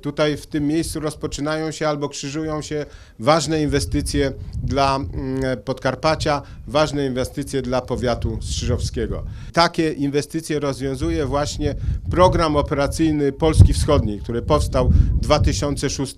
Tutaj w tym miejscu rozpoczynają się albo krzyżują się ważne inwestycje dla mm, Podkarpacia, ważne inwestycje dla powiatu strzyżowskiego. Takie inwestycje rozwiązuje właśnie program operacyjny Polski Wschodniej, który powstał w 2006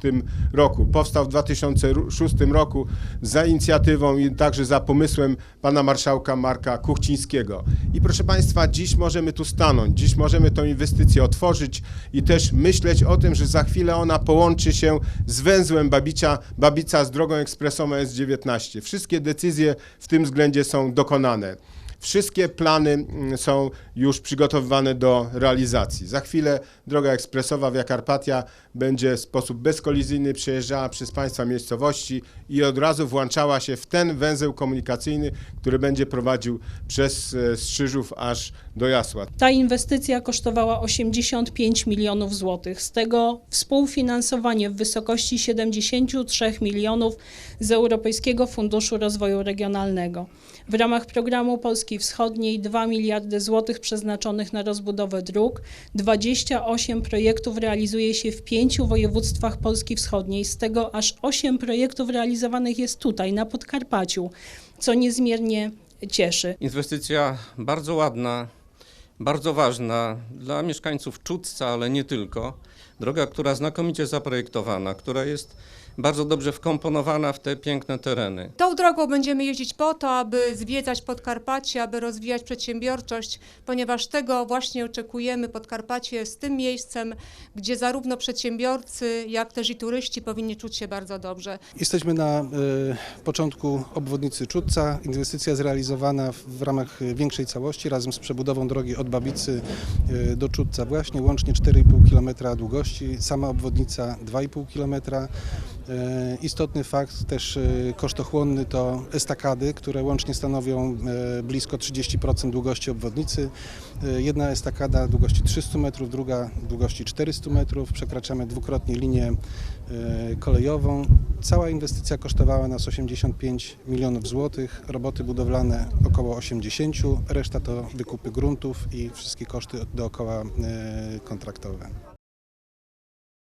roku. Powstał w 2006 roku za inicjatywą i także za pomysłem pana marszałka Marka Kuchcińskiego. I proszę państwa, dziś możemy tu stanąć, dziś możemy tę inwestycję otworzyć i też myśleć o tym, że za chwilę ona połączy się z węzłem Babicia, Babica z drogą ekspresową S19. Wszystkie decyzje w tym względzie są dokonane. Wszystkie plany mm, są już przygotowywane do realizacji. Za chwilę droga ekspresowa Via Carpatia będzie w sposób bezkolizyjny przejeżdżała przez państwa miejscowości i od razu włączała się w ten węzeł komunikacyjny, który będzie prowadził przez e, Strzyżów aż do Jasła. Ta inwestycja kosztowała 85 milionów złotych, z tego współfinansowanie w wysokości 73 milionów z Europejskiego Funduszu Rozwoju Regionalnego. W ramach programu Polski Wschodniej 2 miliardy złotych przeznaczonych na rozbudowę dróg, 28 projektów realizuje się w pięciu województwach Polski Wschodniej, z tego aż 8 projektów realizowanych jest tutaj, na Podkarpaciu, co niezmiernie cieszy. Inwestycja bardzo ładna, bardzo ważna dla mieszkańców Czudca, ale nie tylko. Droga, która znakomicie zaprojektowana, która jest bardzo dobrze wkomponowana w te piękne tereny. Tą drogą będziemy jeździć po to, aby zwiedzać Podkarpacie, aby rozwijać przedsiębiorczość, ponieważ tego właśnie oczekujemy. Podkarpacie jest tym miejscem, gdzie zarówno przedsiębiorcy, jak też i turyści powinni czuć się bardzo dobrze. Jesteśmy na y, początku obwodnicy Czudca. Inwestycja zrealizowana w, w ramach większej całości razem z przebudową drogi od Babicy y, do Czudca właśnie, łącznie 4,5 km długości, sama obwodnica 2,5 km. Y, Istotny fakt też y, kosztochłonny to estakady, które łącznie stanowią y, blisko 30% długości obwodnicy. Jedna estakada długości 300 metrów, druga długości 400 metrów. Przekraczamy dwukrotnie linię kolejową. Cała inwestycja kosztowała nas 85 milionów złotych, roboty budowlane około 80, reszta to wykupy gruntów i wszystkie koszty dookoła kontraktowe.